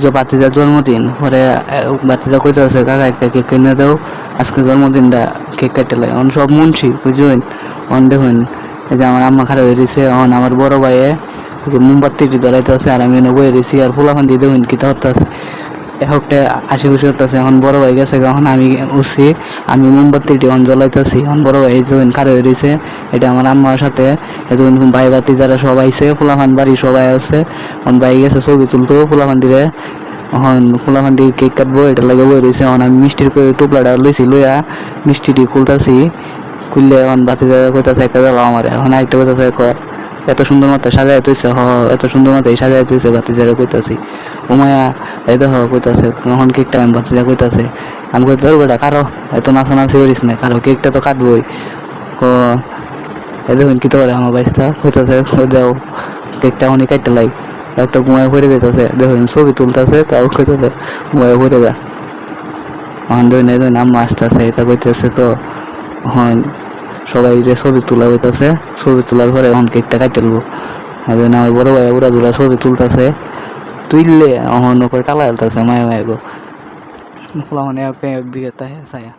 যে বাতিজার জন্মদিন, পরে বাতিজা কইতে আছে কাকা, একটা কেক কিনে দাও, আজকে জন্মদিনটা কেক কাটতে লাগে। অন সব মুন্সি বুঝবেন অন দেখুন, এই যে আমার আম্মা খারাপ হয়ে রয়েছে অন আমার বড় ভাইয়ে মোমবাতিটি ধরাইতে আছে আর আমি এনে বয়ে রয়েছি আর ফুলাফান দিয়ে দেখুন কি হতে আছে একটা আশি খুশি হতেছে এখন বড় ভাই গেছে এখন আমি উঠছি, আমি মোমবাতিটি অন জ্বলাইতেছি। এখন বড় ভাই যখন খারাপ রয়েছে এটা আমার আম্মার সাথে। এখন ভাই বাতি যারা সব আইছে, ফুলাফান বাড়ি সবাই আছে। এখন ভাই গেছে ছবি তুলতো, ফুলাফান দিলে এখন ফুলাফান দিয়ে কেক কাটবো এটা লাগে বই রয়েছে এখন আমি মিষ্টির করে টুপলাটা লইছি, লইয়া মিষ্টিটি খুলতাছি। খুললে এখন বাতি যারা কইতাছে, একটা দেওয়া আমার। এখন আরেকটা কইতাছে ক- এত সুন্দর মতো সাজাই তুইছে, হ এত সুন্দর মতো সাজাই তুইছে বাতি যারা কইতাছি। উমায়া এই দেখো, কইতাছে এখন কেকটা আমি বাতি যা কইতাছে, আমি কইতে তোর বেটা কারও এত নাচানাচি করিস না কারও কেকটা তো কাটবই। ক, এই দেখুন কি তো করে আমার বাইসটা কইতাছে, কই দাও, কেকটা অনেক কাটতে লাই। একটা ঘুমায় পড়ে যেতেছে দেখুন, ছবি তুলতেছে, তাও কইতাছে ঘুমায় পড়ে যা। এখন দেখুন এই দেখুন আম্মা আসতেছে এটা কইতেছে তো এখন সবাই যে ছবি তোলা হইতাছে, ছবি তোলার পরে এখন কেকটা কাটতে তুলবো এখন আমার বড় ভাই ওরা দুরা ছবি তুলতেছে তুললে এখন ওপরে টালা হেলতেছে মায়া মায়া গো। ফলা একদিকে এক দিকে তাই ছায়া।